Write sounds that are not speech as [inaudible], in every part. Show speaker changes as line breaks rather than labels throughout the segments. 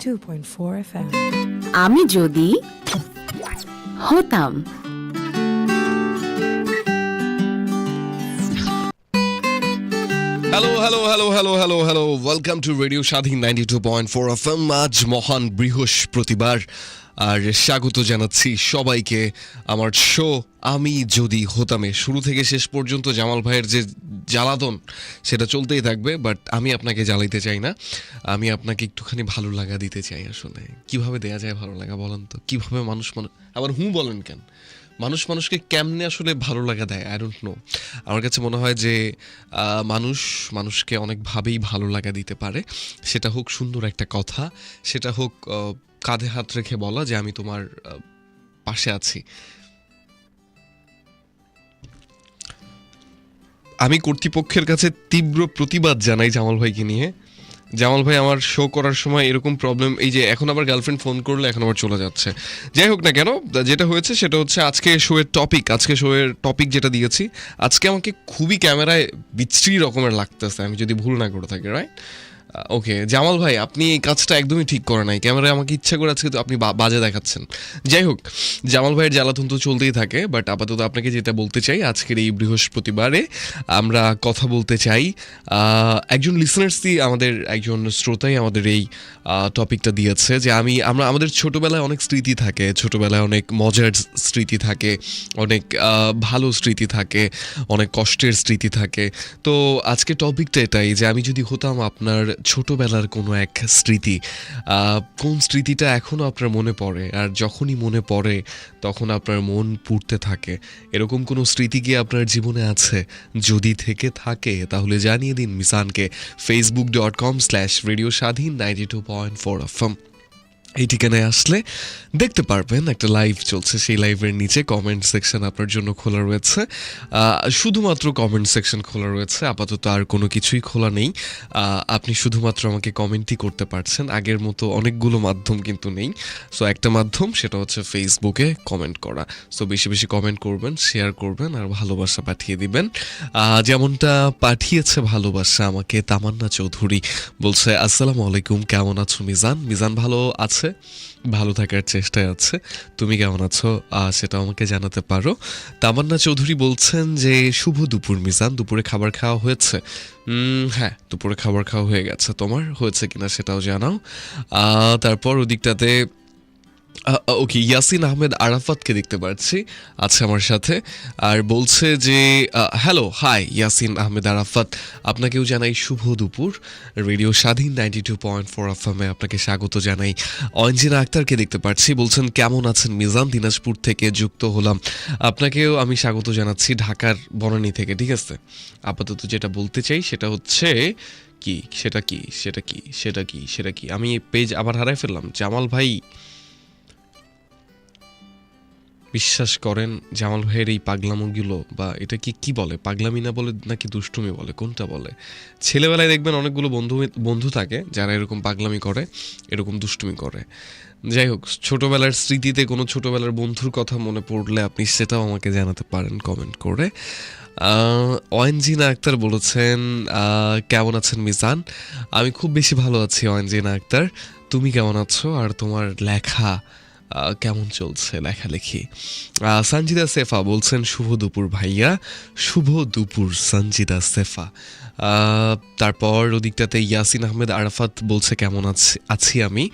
92.4 FM.
আমি যদি হতাম।
Hello hello hello hello hello hello welcome to radio Shadhin ninety two point four F M আজ মহান বৃহস্পতিবার। আর স্বাগত জানাচ্ছি সবাইকে আমার শো আমি যদি হতামে। শুরু থেকে শেষ পর্যন্ত জামাল ভাইয়ের যে জ্বালাতন, সেটা চলতেই থাকবে বাট আমি আপনাকে জ্বালাইতে চাই না। আমি আপনাকে একটুখানি ভালো লাগা দিতে চাই আসলে। কীভাবে দেয়া যায় ভালো লাগা বলেন তো? কীভাবে মানুষ মানুষ আবার হুঁ বলেন কেন? মানুষ মানুষকে কেমনে আসলে ভালো লাগা দেয়? আই ডোন্ট নো আমার কাছে মনে হয় যে মানুষ মানুষকে অনেকভাবেই ভালো লাগা দিতে পারে। সেটা হোক সুন্দর একটা কথা, সেটা হোক কাঁধে হাত রেখে বলা যে আমি তোমার পাশে আছি। আমি কর্তৃপক্ষের কাছে তীব্র প্রতিবাদ জানাই জামাল ভাইকে নিয়ে। জামাল ভাই আমার শো করার সময় এরকম প্রবলেম এই যে এখন আবার গার্লফ্রেন্ড ফোন করলে, এখন আবার চলে যাচ্ছে। যাই হোক না কেন, যেটা হয়েছে সেটা হচ্ছে আজকে শোয়ের টপিক আজকে শোয়ের টপিক যেটা দিয়েছি, আজকে আমাকে খুবই ক্যামেরায় বিচ্ছিরি রকমের লাগতেছে, আমি যদি ভুল না করে থাকি রাইট ওকে জামাল ভাই, আপনি এই কাজটা একদমই ঠিক করে নাই। ক্যামেরায় আমাকে ইচ্ছা করে আজকে আপনি বাজে দেখাচ্ছেন। যাই হোক, জামাল ভাইয়ের জ্বালাতন তো চলতেই থাকে বাট আপাতত আপনাকে যেটা বলতে চাই, আজকের এই বৃহস্পতিবারে আমরা কথা বলতে চাই একজন লিসনার্সই আমাদের একজন শ্রোতাই আমাদের এই টপিকটা দিয়েছে যে আমি আমরা আমাদের ছোটোবেলায় অনেক স্মৃতি থাকে, ছোটোবেলায় অনেক মজার স্মৃতি থাকে, অনেক ভালো স্মৃতি থাকে, অনেক কষ্টের স্মৃতি থাকে। তো আজকে টপিকটা এটাই যে আমি যদি হতাম আপনার ছোটবেলার কোনো এক স্মৃতি। কোন স্মৃতিটা এখনও আপনার মনে পড়ে? আর যখনই মনে পড়ে, তখন আপনার মন পুড়তে থাকে। এরকম কোনো স্মৃতি কি আপনার জীবনে আছে? যদি থেকে থাকে, তাহলে জানিয়ে দিন মিসানকে। Facebook dot com slash radio Shadhin ninety two point four FM এই ঠিকানায় আসলে দেখতে পারবেন, একটা লাইভ চলছে, সেই লাইভের নিচে কমেন্ট সেকশন আপনার জন্য খোলা রয়েছে। শুধুমাত্র কমেন্ট সেকশন খোলা রয়েছে, আপাতত আর কোনো কিছুই খোলা নেই। আপনি শুধুমাত্র আমাকে কমেন্টই করতে পারছেন। আগের মতো অনেকগুলো মাধ্যম কিন্তু নেই। সো একটা মাধ্যম, সেটা হচ্ছে ফেসবুকে কমেন্ট করা। সো বেশি বেশি কমেন্ট করবেন শেয়ার করবেন, আর ভালোবাসা পাঠিয়ে দিবেন। যেমনটা পাঠিয়েছে ভালোবাসা আমাকে, তামান্না চৌধুরী বলছে, আসসালামু আলাইকুম, কেমন আছো মিজান? মিজান ভালো আছে? ভালো থাকার চেষ্টায় আছে। তুমি কেমন আছো? সেটা আমাকে জানাতে পারো। তামান্না চৌধুরী বলছেন যে, শুভ দুপুর মিজান, দুপুরে খাবার খাওয়া হয়েছে? হ্যাঁ দুপুরে খাবার খাওয়া হয়ে গেছে। তোমার হয়েছে কিনা সেটাও জানাও। তারপর ওদিকটাতে ওকে, ইয়াসিন আহমেদ আরাফাতকে দেখতে পাচ্ছি, আছে আমার সাথে। আর বলছে যে হ্যালো, হাই, ইয়াসিন আহমেদ আরাফাত। আপনাকেও জানাই শুভ দুপুর। Radio Shadhin ninety two point four এফএমে আপনাকে স্বাগত জানাই। অঞ্জিনা আক্তারকে দেখতে পাচ্ছি, বলছেন, কেমন আছেন মিজান? দিনাজপুর থেকে যুক্ত হলাম। আপনাকেও আমি স্বাগত জানাচ্ছি ঢাকার বনানী থেকে, ঠিক আছে? আপাতত যেটা বলতে চাই সেটা হচ্ছে কি, সেটা কি সেটা কি সেটা কি সেটা কি? আমি পেজ আবার হারাই ফেললাম। জামাল ভাই বিশ্বাস করেন জামাল ভাইয়ের এই পাগলামোগুলো বা এটা কি কি বলে? পাগলামি না বলে নাকি দুষ্টুমি বলে? কোনটা বলে? ছেলেবেলায় দেখবেন অনেকগুলো বন্ধু বন্ধু থাকে যারা এরকম পাগলামি করে, এরকম দুষ্টুমি করে। যাই হোক, ছোটোবেলার স্মৃতিতে কোনো ছোটবেলার বন্ধুর কথা মনে পড়লে আপনি সেটাও আমাকে জানাতে পারেন কমেন্ট করে। ওয়েনজিনা আক্তার বলেছেন কেমন আছেন মিজান? আমি খুব বেশি ভালো আছি ওয়েনজিনা আক্তার। তুমি কেমন আছো? আর তোমার লেখা কেমন চলছে লেখালেখি? সঞ্জিদা সেফা বলছেন, শুভ দুপুর ভাইয়া, শুভ দুপুর সঞ্জিদা সেফা। তারপর ওদিকটাতে ইয়াসিন আহমেদ আরাফাত বলছে, কেমন আছি আছি আমি?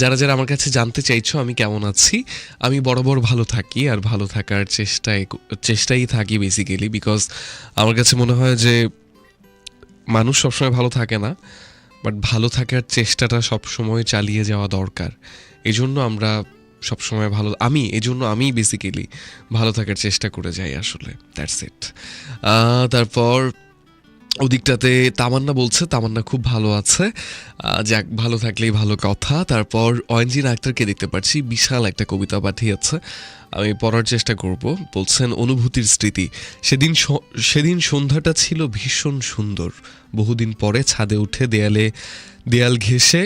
যারা যারা আমার কাছে জানতে চাইছো, আমি কেমন আছি? আমি বরাবর ভালো থাকি আর ভালো থাকার চেষ্টায় চেষ্টাই থাকি বেসিক্যালি বিকজ আমার কাছে মনে হয় যে মানুষ সবসময় ভালো থাকে না বাট ভালো থাকার চেষ্টাটা সবসময় চালিয়ে যাওয়া দরকার। এই জন্য আমরা সবসময় ভালো, আমি এই জন্য আমি বেসিক্যালি ভালো থাকার চেষ্টা করে যাই আসলে দ্যাটস ইট তারপর ওদিকটাতে তামান্না বলছে, তামান্না খুব ভালো আছে। যাক, ভালো থাকলেই ভালো কথা। তারপর অয়নজিন আক্তারকে দেখতে পাচ্ছি বিশাল একটা কবিতা পাঠিয়েছে। আমি পড়ার চেষ্টা করব, বলছেন, অনুভূতির স্মৃতি। সেদিন সেদিন সন্ধ্যাটা ছিল ভীষণ সুন্দর। বহুদিন পরে ছাদে উঠে দেয়ালে, দেয়াল ঘেঁষে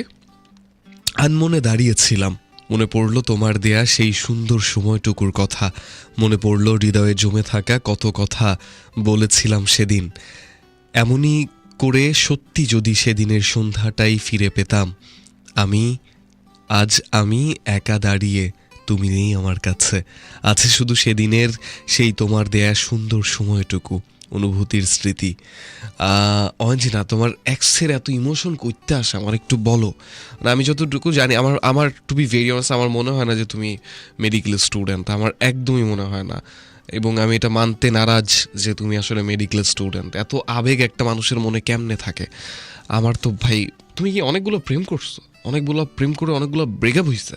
আনমনে দাঁড়িয়েছিলাম। মনে পড়ল তোমার দেয়া সেই সুন্দর সময়টুকুর কথা। মনে পড়ল হৃদয়ে জমে থাকা কত কথা বলেছিলাম সেদিন। এমনই করে সত্যি যদি সেদিনের সন্ধ্যাটাই ফিরে পেতাম। আমি, আজ আমি একা দাঁড়িয়ে তুমি নেই আমার কাছে। আছে শুধু সেদিনের সেই তোমার দেয়া সুন্দর সময়টুকু। অনুভূতির স্মৃতি। অঞ্জিনা, তোমার এক্সের এত ইমোশন করতে আসে, আমার একটু বলো। আমি যতটুকু জানি, আমার আমার টু বি ভেরি অনেস্ট আমার মনে হয় না যে তুমি মেডিকেল স্টুডেন্ট আমার একদমই মনে হয় না। এবং আমি এটা মানতে নারাজ যে তুমি আসলে মেডিকেল স্টুডেন্ট এত আবেগ একটা মানুষের মনে কেমনে থাকে? আমার তো ভাই, তুমি কি অনেকগুলো প্রেম করছ? অনেকগুলো প্রেম করে অনেকগুলো ব্রেকআপ হয়েছে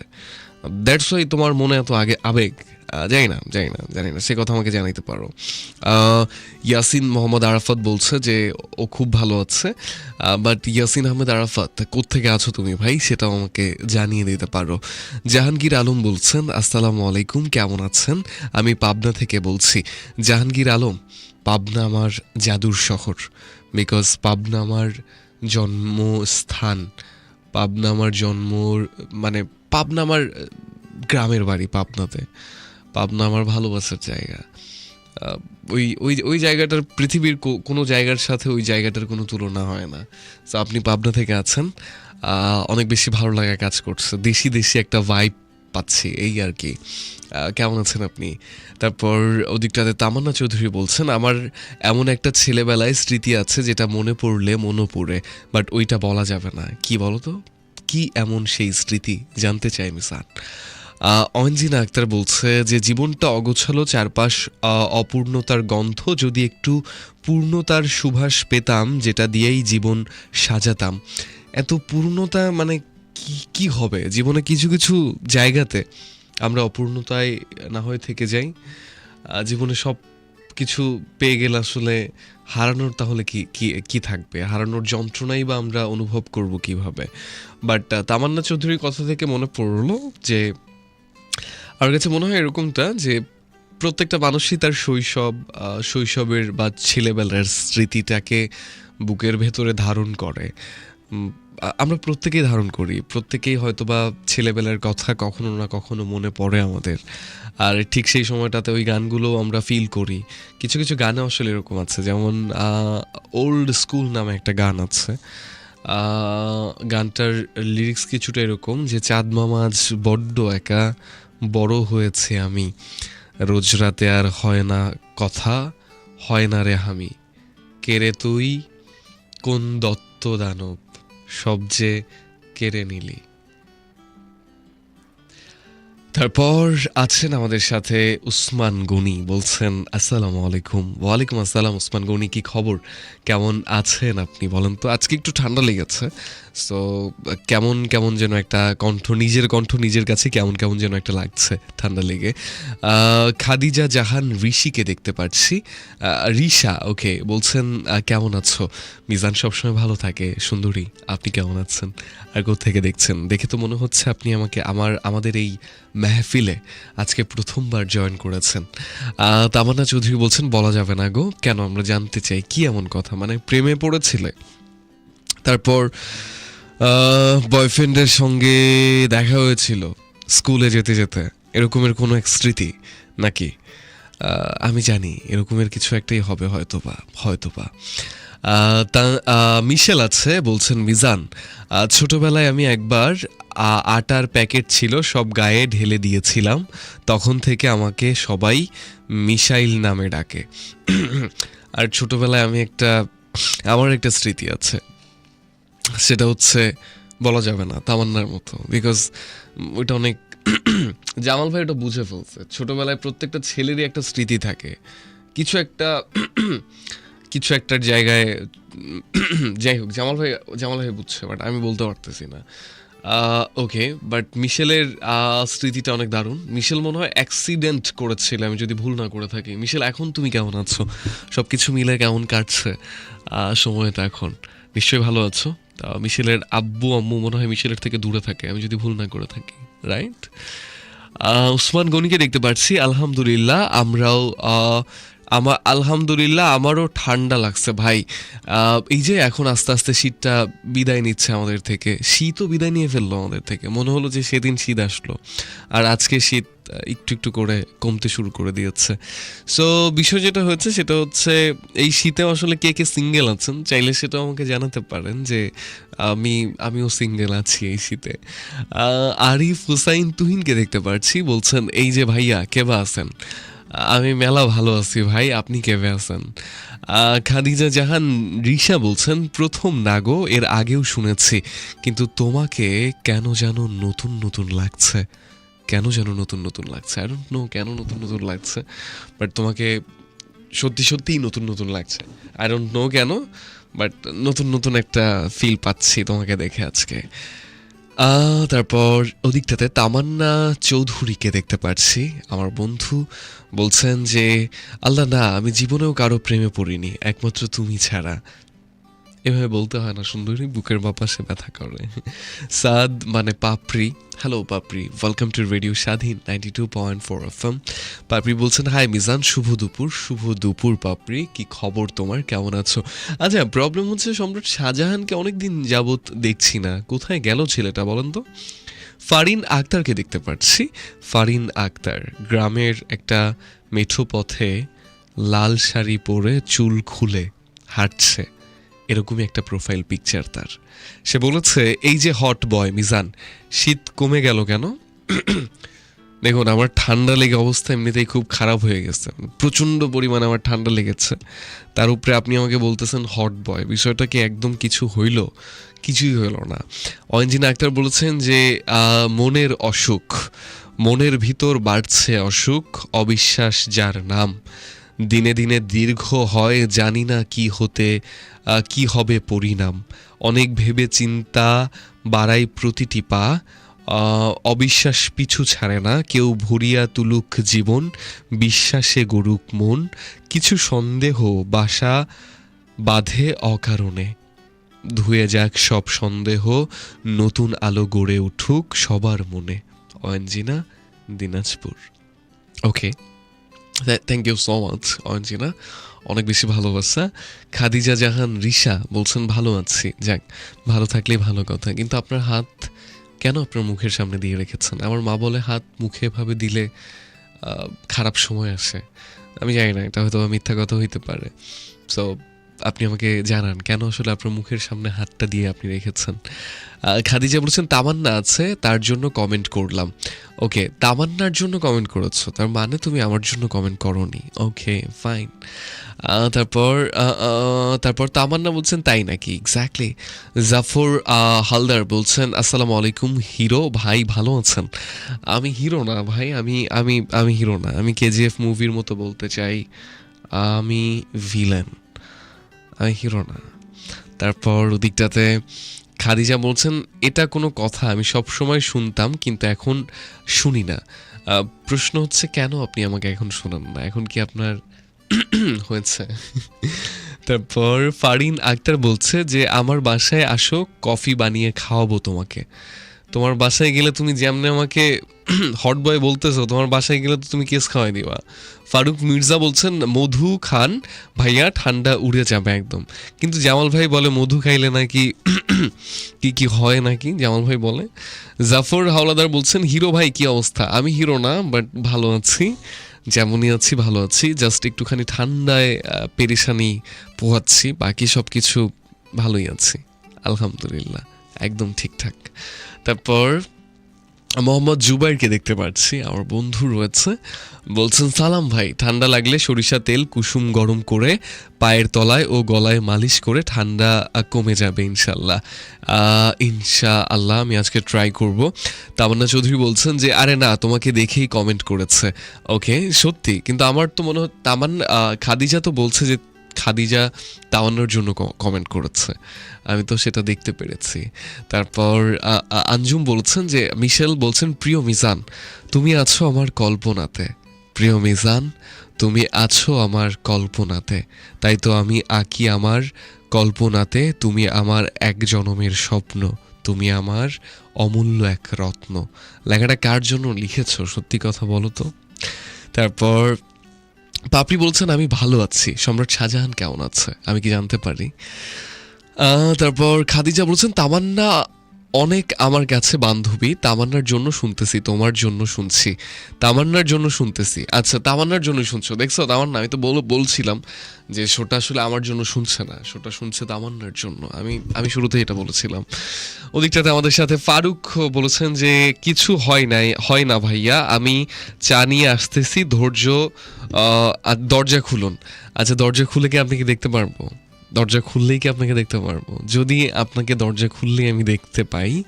দ্যাটস ওয়াই তোমার মনে এত আগে আবেগ। জানি না জানি না জানি না, সে কথা আমাকে জানাইতে পারো। ইয়াসিন মোহাম্মদ আরাফাত বলছে যে ও খুব ভালো আছে। বাট ইয়াসিন আহমেদ আরাফাত, কোত্থেকে আছো তুমি ভাই? সেটাও আমাকে জানিয়ে দিতে পারো। জাহাঙ্গীর আলম বলছেন, আসসালামু আলাইকুম, কেমন আছেন? আমি পাবনা থেকে বলছি, জাহাঙ্গীর আলম, পাবনা আমার জাদুর শহর। বিকজ পাবনা আমার জন্মস্থান, পাবনা আমার জন্মর মানে পাবনা আমার গ্রামের বাড়ি পাবনাতে। পাবনা আমার ভালোবাসার জায়গা। ওই ওই ওই জায়গাটার, পৃথিবীর কোনো জায়গার সাথে ওই জায়গাটার কোনো তুলনা হয় না। তো আপনি পাবনা থেকে আছেন। অনেক বেশি ভালো লাগা কাজ করছে। দেশি দেশি একটা ভাইব পাচ্ছি, এই আর কি। কেমন আছেন আপনি? তারপর ওদিকটাতে তামান্না চৌধুরী বলছেন, আমার এমন একটা ছেলেবেলায় স্মৃতি আছে যেটা মনে পড়লে মনে পড়ে বাট ওইটা বলা যাবে না। কি বলো তো কি এমন সেই স্মৃতি জানতে চাই মিসান অঞ্জিনা আক্তার বলছে যে, জীবনটা অগোছালো চারপাশ অপূর্ণতার গন্ধ, যদি একটু পূর্ণতার সুভাষ পেতাম, যেটা দিয়েই জীবন সাজাতাম। এত পূর্ণতা মানে কি কি হবে? জীবনে কিছু কিছু জায়গাতে আমরা অপূর্ণতায় না হয়ে থেকে যাই। জীবনে সব কিছু পেয়ে গেলে আসলে হারানোর তাহলে কি কি কি থাকবে? হারানোর যন্ত্রণাই বা আমরা অনুভব করব কীভাবে? বাট তামান্না চৌধুরীর কথা থেকে মনে পড়ল যে, আমার কাছে মনে হয় এরকমটা যে, প্রত্যেকটা মানুষই তার শৈশব শৈশবের বা ছেলেবেলার স্মৃতিটাকে বুকের ভেতরে ধারণ করে। আমরা প্রত্যেকেই ধারণ করি। প্রত্যেকেই হয়তো বা ছেলেবেলার কথা কখনো না কখনো মনে পড়ে আমাদের। আর ঠিক সেই সময়টাতে ওই গানগুলো আমরা ফিল করি। কিছু কিছু গানে আসলে এরকম আছে। যেমন ওল্ড স্কুল নামে একটা গান আছে। গানটার লিরিক্স কিছুটা এরকম যে, চাঁদ মামা আজ বড্ড একা, বড় হয়েছে আমি। রোজ রাতে আর হয় না কথা, হয় না রে আমি কে রে তুই? কোন দত্ত দানব? সব যে কেড়ে নিলি। তারপর আছেন আমাদের সাথে উসমান গনি। বলছেন, আসসালামু আলাইকুম। ওয়ালাইকুম আসসালাম, উসমান গনি, কি খবর? কেমন আছেন আপনি? বলেন তো, আজকে একটু ঠান্ডা লেগেছে। সো কেমন কেমন যেন একটা কণ্ঠ, নিজের কণ্ঠ নিজের কাছে কেমন কেমন যেন একটা লাগছে ঠান্ডা লেগে। খাদিজা জাহান ঋষিকে দেখতে পাচ্ছি ঋষা ওকে বলছেন কেমন আছো? মিজান সবসময় ভালো থাকে, সুন্দরী, আপনি কেমন আছেন? আর থেকে দেখছেন? দেখে তো মনে হচ্ছে আপনি আমাকে, আমার, আমাদের এই মেহফিলে আজকে প্রথমবার জয়েন করেছেন। তামান্না চৌধুরী বলছেন, বলা যাবে না গো, কেন? আমরা জানতে চাই, কি এমন কথা? মানে প্রেমে পড়েছিলে। তারপর বয়ফ্রেন্ডের সঙ্গে দেখা হয়েছিল স্কুলে যেতে যেতে। এরকমের কোনো এক স্মৃতি নাকি? আমি জানি, এরকমের কিছু একটাই হবে হয়তোবা হয়তোবা। তা মিশেল আছে, বলছেন মিজান। ছোটবেলায় আমি একবার আটার প্যাকেট ছিল, সব গায়ে ঢেলে দিয়েছিলাম। তখন থেকে আমাকে সবাই মিসাইল নামে ডাকে। [clears throat] আর ছোটবেলায় আমি একটা, আমার একটা স্মৃতি আছে। সেটা হচ্ছে বলা যাবে না, তামান্নার মতো। বিকজ ওইটা অনেক [coughs] জামাল ভাই ওটা বুঝে ফেলছে। ছোটবেলায় প্রত্যেকটা ছেলেরই একটা স্মৃতি থাকে। কিছু একটা [coughs] কিছু একটার জায়গায় [coughs] যাই হোক, জামাল ভাই জামাল ভাই বুঝছে বাট আমি বলতে পারতেছি না। ওকে বাট মিশেলের স্মৃতিটা অনেক দারুণ। মিশেল মনে হয় অ্যাক্সিডেন্ট করেছিল, আমি যদি ভুল না করে থাকি। মিশেল, এখন তুমি কেমন আছো? সব কিছু মিলে কেমন কাটছে সময়টা এখন? নিশ্চয়ই ভালো আছো? মিশেলের আব্বু, আম্মু মনে হয় মিশেলের থেকে দূরে থাকে। আমি যদি ভুল না করে থাকি রাইট উসমান গনিকে দেখতে পাচ্ছি আলহামদুলিল্লাহ, আমরাও আমার আলহামদুলিল্লাহ আমারও ঠান্ডা লাগছে ভাই। এই যে এখন আস্তে আস্তে শীতটা বিদায় নিচ্ছে আমাদের থেকে। শীতও বিদায় নিয়ে ফেলল আমাদের থেকে। মনে হলো যে সেদিন শীত আসলো। আর আজকে শীত একটু একটু করে কমতে শুরু করে দিয়েছে। সো বিষয় যেটা হয়েছে সেটা হচ্ছে, এই শীতে আসলে কে কে সিঙ্গেল আছেন? চাইলে সেটা আমাকে জানাতে পারেন যে, আমি, আমিও সিঙ্গেল আছি এই শীতে। আরিফ হুসাইন তুহিনকে দেখতে পাচ্ছি বলছেন, এই যে ভাইয়া কেবা আছেন? আমি মেলা ভালো আছি ভাই, আপনি কেবে আছেন? খাদিজা জাহান, রিশা বলছেন, প্রথম নাগো, এর আগেও শুনেছি, কিন্তু তোমাকে কেন যেন নতুন নতুন লাগছে? কেন যেন নতুন নতুন লাগছে? আই ডোন্ট নো কেন নতুন নতুন লাগছে বাট তোমাকে সত্যি সত্যিই নতুন নতুন লাগছে। আই ডোন্ট নো কেন বাট নতুন নতুন একটা ফিল পাচ্ছি তোমাকে দেখে আজকে। তারপর ওদিকটাতে তামান্না চৌধুরীকে দেখতে পাচ্ছি আমার বন্ধু বলছেন যে, আল্লাহ না, আমি জীবনেও কারও প্রেমে পড়িনি, একমাত্র তুমি ছাড়া। এভাবে বলতে হয় না, সুন্দরী, বুকের বাপাসে ব্যথা করে। সাদ মানে Papri. Hello Papri. Welcome to radio Shadhin ninety two point four F M Papri বলছেন হাই মিজান, শুভ দুপুর শুভ দুপুর, পাপড়ি। কি খবর তোমার? কেমন আছো? আচ্ছা প্রবলেম হচ্ছে সম্রাট শাহজাহানকে অনেকদিন যাবত দেখছি না। কোথায় গেল ছেলেটা বলেন তো? ফারিন আক্তারকে দেখতে পাচ্ছি ফারিন আক্তার গ্রামের একটা মেঠো পথে লাল শাড়ি পরে চুল খুলে হাঁটছে। এরকমই একটা প্রোফাইল পিকচার তার। সে বলেছে, এই যে হট বয় মিজান, শীত কমে গেল কেন? [clears throat] দেখুন, আমার ঠান্ডা লেগে অবস্থা এমনিতেই খুব খারাপ হয়ে গেছে। প্রচণ্ড পরিমাণে আমার ঠান্ডা লেগেছে। তার উপরে আপনি আমাকে বলতেছেন হট বয় বিষয়টা কি একদম কিছু হইল? কিছুই হইল না। অঞ্জিনা আক্তার বলেছেন যে মনের অসুখ, মনের ভিতর বাড়ছে অসুখ, অবিশ্বাস যার নাম। দিনে দিনে দীর্ঘ হয়, জানি না কি হতে কি হবে পরিণাম। অনেক ভেবে চিন্তা বাড়াই প্রতিটি পা অবিশ্বাস পিছু ছাড়ে না। কেউ ভরিয়া তুলুক জীবন, বিশ্বাসে গরুক মন। কিছু সন্দেহ বাসা বাঁধে অকারণে। ধুয়ে যাক সব সন্দেহ, নতুন আলো গড়ে উঠুক সবার মনে। Anjina, Dinajpur. Okay thank you so much Anjina. অনেক বেশি ভালোবাসা। খাদিজা জাহান, রিশা বলছেন, ভালো আছি। যাক, ভালো থাকলেই ভালো কথা। কিন্তু আপনার হাত কেন আপনার মুখের সামনে দিয়ে রেখেছেন? আমার মা বলে, হাত মুখে ভাবে দিলে খারাপ সময় আসে। আমি জানি না, এটা হয়তো মিথ্যা কথা হইতে পারে। সো আপনি আমাকে জানান, কেন আসলে আপনার মুখের সামনে হাতটা দিয়ে আপনি রেখেছেন? খাদিজা বলছেন, তামান্না আছে, তার জন্য কমেন্ট করলাম। ওকে তামান্নার জন্য কমেন্ট করেছ, তার মানে তুমি আমার জন্য কমেন্ট করনি। ওকে ফাইন তারপর তারপর তামান্না বলছেন, তাই নাকি? এক্স্যাক্টলি জাফর হালদার বলছেন, আসসালামু আলাইকুম, হিরো ভাই ভালো আছেন? আমি হিরো না ভাই, আমি আমি আমি হিরো না। আমি কেজিএফ মুভির মতো বলতে চাই, আমি ভিলেন আমি হিরো না। তারপর ওদিকটাতে খাদিজা বলছেন, এটা কোনো কথা, আমি সব সময় শুনতাম, কিন্তু এখন শুনি না। প্রশ্ন হচ্ছে, কেন আপনি আমাকে এখন শোনান না? এখন কি আপনার [clears throat] হয়েছে? তারপর ফারিন আক্তার বলছে যে, আমার বাসায় আসো, কফি বানিয়ে খাওয়াবো তোমাকে। তোমার বাসায় গেলে তুমি যেমনি আমাকে হট বয় বলতেছো, তোমার বাসায় গেলে তো তুমি কেস খাওয়াই দিবা। ফারুক মির্জা বলছেন, মধু খান, ভাইয়া ঠান্ডা উড়ে যাবে একদম। কিন্তু জামাল ভাই বলে, মধু খাইলে নাকি কি কি হয় নাকি? জামাল ভাই বলে, জাফর হাওলাদার বলছেন, হিরো ভাই, কি অবস্থা? আমি হিরো না, বাট ভালো আছি, যেমনই আছি, ভালো আছি। জাস্ট একটুখানি ঠান্ডায় পেরেশানি পোহাচ্ছি, বাকি সব কিছু ভালোই আছি। আলহামদুলিল্লাহ, একদম ঠিকঠাক। তারপর মোহাম্মদ জুবাইরকে দেখতে পাচ্ছি আমার বন্ধু রয়েছে। বলছেন, সালাম ভাই, ঠান্ডা লাগলে সরিষা তেল, কুসুম গরম করে পায়ের তলায় ও গলায় মালিশ করে ঠান্ডা কমে যাবে ইনশাল্লাহ। ইনশা আল্লাহ আমি আজকে ট্রাই করব। তামান্না চৌধুরী বলছেন যে, আরে না, তোমাকে দেখেই কমেন্ট করেছে। ওকে সত্যি, কিন্তু আমার তো মনে হয় তামান খাদিজা তো বলছে যে খাদিজা তাওয়ানোর জন্য কমেন্ট করেছে। আমি তো সেটা দেখতে পেরেছি। তারপর আঞ্জুম বলছেন যে, মিশেল বলছেন, প্রিয় মিজান, তুমি আছো আমার কল্পনাতে। প্রিয় মিজান, তুমি আছো আমার কল্পনাতে। তাই তো আমি আঁকি আমার কল্পনাতে, তুমি আমার এক জনমের স্বপ্ন, তুমি আমার অমূল্য এক রত্ন। লেখাটা কার জন্য লিখেছো? সত্যি কথা বলো তো। তারপর পাপড়ি বলছেন, আমি ভালো আছি। সম্রাট শাহজাহান কেমন আছে? আমি কি জানতে পারি? তারপর খাদিজা বলছেন, তামান্না অনেক আমার কাছে বান্ধবী তামান্নার জন্য শুনতেছি, তোমার জন্য শুনছি। তামান্নার জন্য শুনতেছি। আচ্ছা তামান্নার জন্য শুনছো। দেখছ, তামান্না, আমি তো বলো, বলছিলাম যে শোটা আসলে আমার জন্য শুনছে না। শোটা শুনছে তামান্নার জন্য। আমি আমি শুরুতে এটা বলেছিলাম। ওদিকটাতে আমাদের সাথে ফারুক বলেছেন যে, কিছু হয় নাই, হয় না ভাইয়া। আমি চা নিয়ে আসতেছি, ধৈর্য দরজা খুলুন। আচ্ছা দরজা খুলে কি আপনি কি দেখতে পারব? দরজা খুললেই কি আপনাকে দেখতে পারব? যদি আপনাকে দরজা খুললেই আমি দেখতে পাই,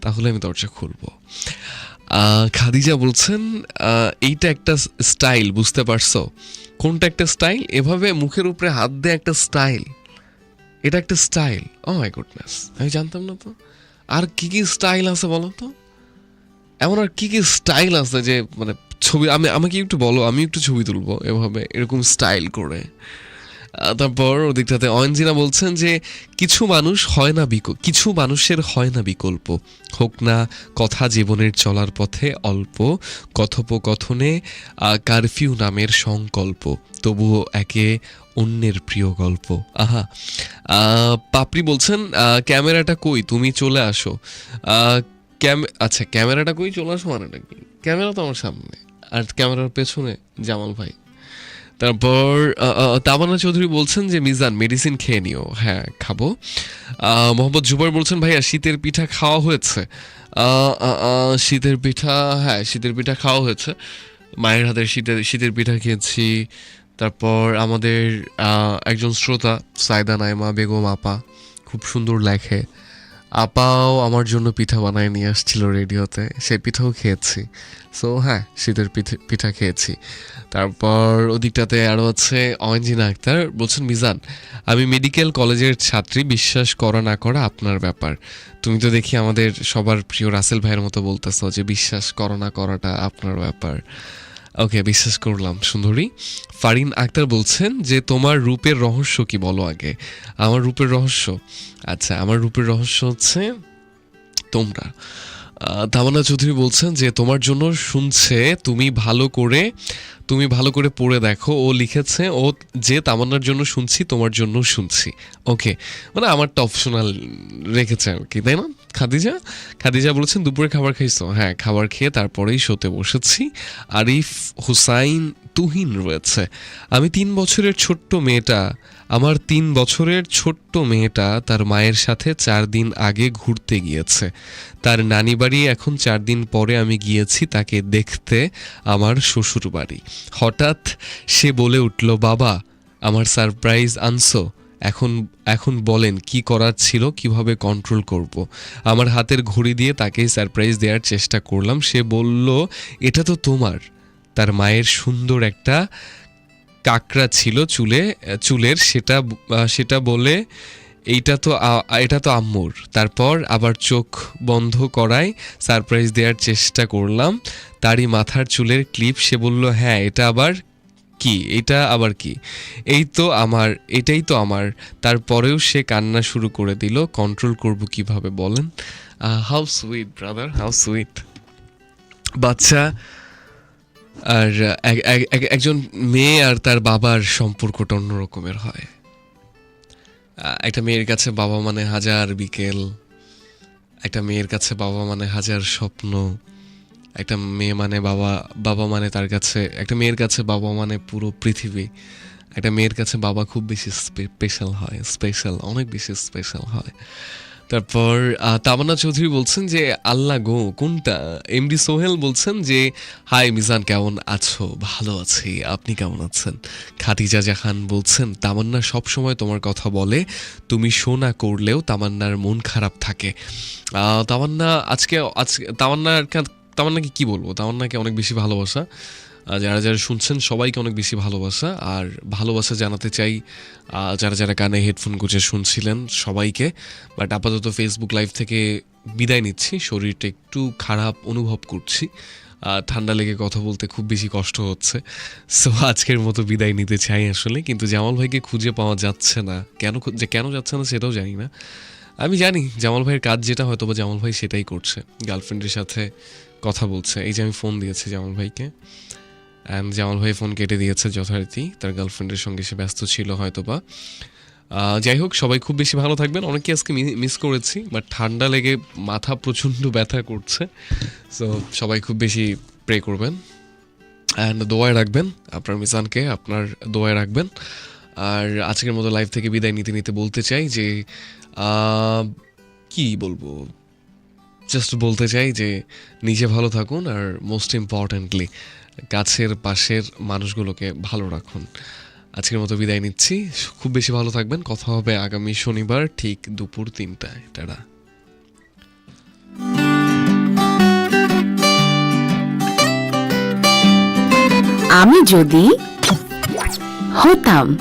তাহলে আমি দরজা খুলবো। খাদিজা বলছেন এইটা একটা স্টাইল, বুঝতে পারছ? কোনটা একটা স্টাইল? এভাবে মুখের উপরে হাত দিয়ে একটা স্টাইল। এটা একটা স্টাইল। ও মাই গুডনেস আমি জানতাম না তো। আর কি কি স্টাইল আছে বলো তো? এমন আর কি কি স্টাইল আছে যে মানে ছবি, আমি, আমাকে একটু বলো, আমি একটু ছবি তুলবো এভাবে, এরকম স্টাইল করে। তারপর ওদিকটাতে অয়নজিনা বলছেন যে কিছু মানুষ হয় না বিকল্প কিছু মানুষের হয় না বিকল্প। হোক না কথা জীবনের চলার পথে অল্প, কথোপকথনে কারফিউ নামের সংকল্প, তবুও একে অন্যের প্রিয় গল্প। আহা। পাপড়ি বলছেন ক্যামেরাটা কই? তুমি চলে আসো। ক্যাম আচ্ছা ক্যামেরাটা কই? চলে আসো মানেটা কি ক্যামেরা তো আমার সামনে। আর ক্যামেরার পেছনে জামাল ভাই। তারপর তামান্না চৌধুরী বলছেন যে, মিজান মেডিসিন খেয়ে নিও। হ্যাঁ খাব। মোহাম্মদ জুবার বলছেন, ভাইয়া, শীতের পিঠা খাওয়া হয়েছে। শীতের পিঠা হ্যাঁ শীতের পিঠা খাওয়া হয়েছে। মায়ের হাতের শীতের শীতের পিঠা খেয়েছি। তারপর আমাদের একজন শ্রোতা, সায়দা নাইমা বেগম আপা, খুব সুন্দর লেখে। আপাও আমার জন্য পিঠা বানায় নিয়ে আসছিল রেডিওতে। সেই পিঠাও খেয়েছি। সো হ্যাঁ শীতের পিঠে, পিঠা খেয়েছি। তারপর ওদিকটাতে আরও আছে অয়নজিনা আক্তার। বলছেন, মিজান, আমি মেডিকেল কলেজের ছাত্রী, বিশ্বাস করা না করা আপনার ব্যাপার। তুমি তো দেখি আমাদের সবার প্রিয় রাসেল ভাইয়ের মতো বলতেছো যে, বিশ্বাস করো না করাটা আপনার ব্যাপার। ওকে বিশ্বাস করলাম, সুন্দরী। ফারিন আক্তার বলছেন যে, তোমার রূপের রহস্য কি বলো আগে? আমার রূপের রহস্য? আচ্ছা আমার রূপের রহস্য হচ্ছে তোমরা। তামান্না চৌধুরী বলছেন যে, তোমার জন্য শুনছে, তুমি ভালো করে, তুমি ভালো করে পড়ে দেখো। ও লিখেছে, ও যে তামান্নার জন্য শুনছি, তোমার জন্য শুনছি। ওকে মানে আমারটা অপশনাল রেখেছে আর কি, তাই না? খাদিজা? খাদিজা বলেছেন, দুপুরে খাবার খাইছো। হ্যাঁ খাবার খেয়ে তারপরেই শোতে বসেছি। আরিফ হুসাইন তুহিন রয়েছে। আমি তিন বছরের ছোট্ট মেয়েটা, আমার তিন বছরের ছোট্ট মেয়েটা তার মায়ের সাথে চার দিন আগে ঘুরতে গিয়েছে। তার নানি বাড়ি এখন চার দিন পরে আমি গিয়েছি তাকে দেখতে, আমার শ্বশুর বাড়ি হঠাৎ সে বলে উঠল, বাবা, আমার সারপ্রাইজ আনছো। এখন এখন বলেন কি করার ছিল, কীভাবে কন্ট্রোল করব। আমার হাতের ঘড়ি দিয়ে তাকেই সারপ্রাইজ দেওয়ার চেষ্টা করলাম। সে বলল, এটা তো তোমার। তার মায়ের সুন্দর একটা কাকড়া ছিল চুলে, চুলের, সেটা সেটা বলে, এইটা তো এটা তো আম্মুর। তারপর আবার চোখ বন্ধ করায় সারপ্রাইজ দেওয়ার চেষ্টা করলাম। তারই মাথার চুলের ক্লিপ সে বলল হ্যাঁ এটা আবার কি? এটা আবার কি? এই তো আমার, এটাই তো আমার। তারপরেও সে কান্না শুরু করে দিল। কন্ট্রোল করব কীভাবে বলেন? How sweet brother how sweet বাচ্চা, আর, এক- এক- এক- একজন মেয়ে আর তার বাবার সম্পর্কটা অন্য রকমের হয় একটা মেয়ের কাছে বাবা মানে হাজার বিকেল, একটা মেয়ের কাছে বাবা মানে হাজার স্বপ্ন। একটা মেয়ে মানে বাবা বাবা মানে তার কাছে, একটা মেয়ের কাছে বাবা মানে পুরো পৃথিবী। একটা মেয়ের কাছে বাবা খুব বেশি স্পেশাল হয় স্পেশাল অনেক বেশি স্পেশাল হয়। তারপর তামান্না চৌধুরী বলছেন যে, আল্লাহ গো, কোনটা? এমডি সোহেল বলছেন যে, হাই মিজান, কেমন আছো? ভালো আছি, আপনি কেমন আছেন? খাদিজা জাহান বলছেন, তামান্না সব সময় তোমার কথা বলে, তুমি শোনা করলেও তামান্নার মন খারাপ থাকে। তামান্না আজকে আজকে, তামান্নার তামান্নাকে কি বলব? তামান্নাকে অনেক বেশি ভালোবাসা। যারা যারা শুনছেন, সবাইকে অনেক বেশি ভালোবাসা। আর ভালোবাসা জানাতে চাই যারা যারা কানে হেডফোন গুজে শুনছিলেন সবাইকে। বাট আপাতত ফেসবুক লাইভ থেকে বিদায় নিচ্ছি। শরীরটা একটু খারাপ অনুভব করছি। ঠান্ডা লেগে কথা বলতে খুব বেশি কষ্ট হচ্ছে। সো আজকের মতো বিদায় নিতে চাই আসলে। কিন্তু জামাল ভাইকে খুঁজে পাওয়া যাচ্ছে না। কেন যে কেন যাচ্ছে না সেটাও জানি না। আমি জানি জামাল ভাইয়ের কাজ যেটা হয়তো বা জামাল ভাই সেটাই করছে। গার্লফ্রেন্ডের সাথে কথা বলছে। এই যে আমি ফোন দিয়েছি জামাল ভাইকে অ্যান্ড জামাল ভাই ফোন কেটে দিয়েছে যথারীতি। তার গার্লফ্রেন্ডের সঙ্গে সে ব্যস্ত ছিল হয়তো বা যাই হোক, সবাই খুব বেশি ভালো থাকবেন। অনেকে আজকে মিস করেছি বাট ঠান্ডা লেগে মাথা প্রচণ্ড ব্যথা করছে। সো সবাই খুব বেশি প্রে করবেন। অ্যান্ড দোয়ায় রাখবেন। আপনার মিজানকে আপনার দোয়ায় রাখবেন। আর আজকের মতো লাইভ থেকে বিদায় নিতে নিতে বলতে চাই যে কি বলব? জাস্ট বলতে চাই যে নিজে ভালো থাকুন আর মোস্ট ইম্পর্ট্যান্টলি কাছের পাশের মানুষগুলোকে ভালো রাখুন। আজকের মতো বিদায় নিচ্ছি। খুব বেশি ভালো থাকবেন। কথা হবে আগামী শনিবার ঠিক দুপুর তিনটায়। টাটা।
আমি যদি হতাম